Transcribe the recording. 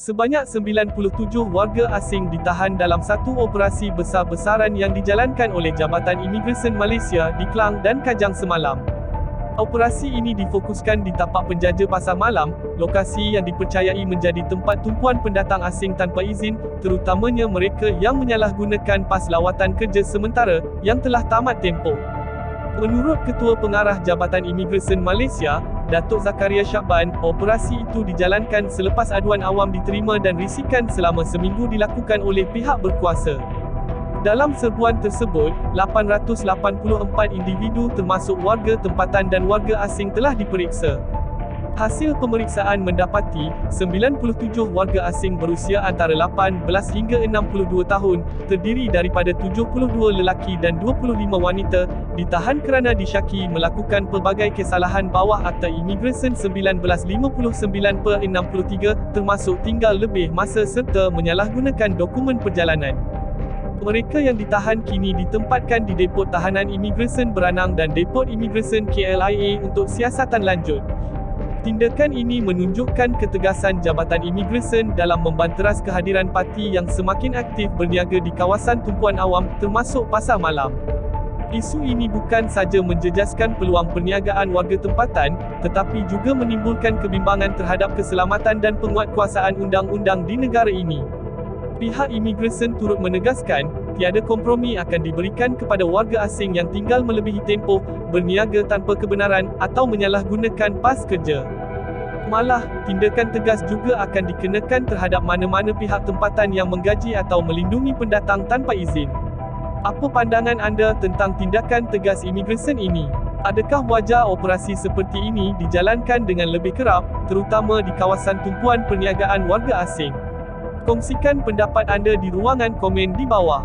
Sebanyak 97 warga asing ditahan dalam satu operasi besar-besaran yang dijalankan oleh Jabatan Imigresen Malaysia di Klang dan Kajang semalam. Operasi ini difokuskan di tapak penjaja pasar malam, lokasi yang dipercayai menjadi tempat tumpuan pendatang asing tanpa izin, terutamanya mereka yang menyalahgunakan pas lawatan kerja sementara yang telah tamat tempoh. Menurut Ketua Pengarah Jabatan Imigresen Malaysia, Datuk Zakaria Syakban, operasi itu dijalankan selepas aduan awam diterima dan risikan selama seminggu dilakukan oleh pihak berkuasa. Dalam serbuan tersebut, 884 individu termasuk warga tempatan dan warga asing telah diperiksa. Hasil pemeriksaan mendapati, 97 warga asing berusia antara 18 hingga 62 tahun, terdiri daripada 72 lelaki dan 25 wanita, ditahan kerana disyaki melakukan pelbagai kesalahan bawah Akta Imigresen 1959 per 63, termasuk tinggal lebih masa serta menyalahgunakan dokumen perjalanan. Mereka yang ditahan kini ditempatkan di Depot Tahanan Imigresen Beranang dan Depot Imigresen KLIA untuk siasatan lanjut. Tindakan ini menunjukkan ketegasan Jabatan Imigresen dalam membanteras kehadiran parti yang semakin aktif berniaga di kawasan tumpuan awam, termasuk pasar malam. Isu ini bukan saja menjejaskan peluang perniagaan warga tempatan, tetapi juga menimbulkan kebimbangan terhadap keselamatan dan penguatkuasaan undang-undang di negara ini. Pihak imigresen turut menegaskan, tiada kompromi akan diberikan kepada warga asing yang tinggal melebihi tempoh, berniaga tanpa kebenaran, atau menyalahgunakan pas kerja. Malah, tindakan tegas juga akan dikenakan terhadap mana-mana pihak tempatan yang menggaji atau melindungi pendatang tanpa izin. Apa pandangan anda tentang tindakan tegas imigresen ini? Adakah wajar operasi seperti ini dijalankan dengan lebih kerap, terutama di kawasan tumpuan perniagaan warga asing? Kongsikan pendapat anda di ruangan komen di bawah.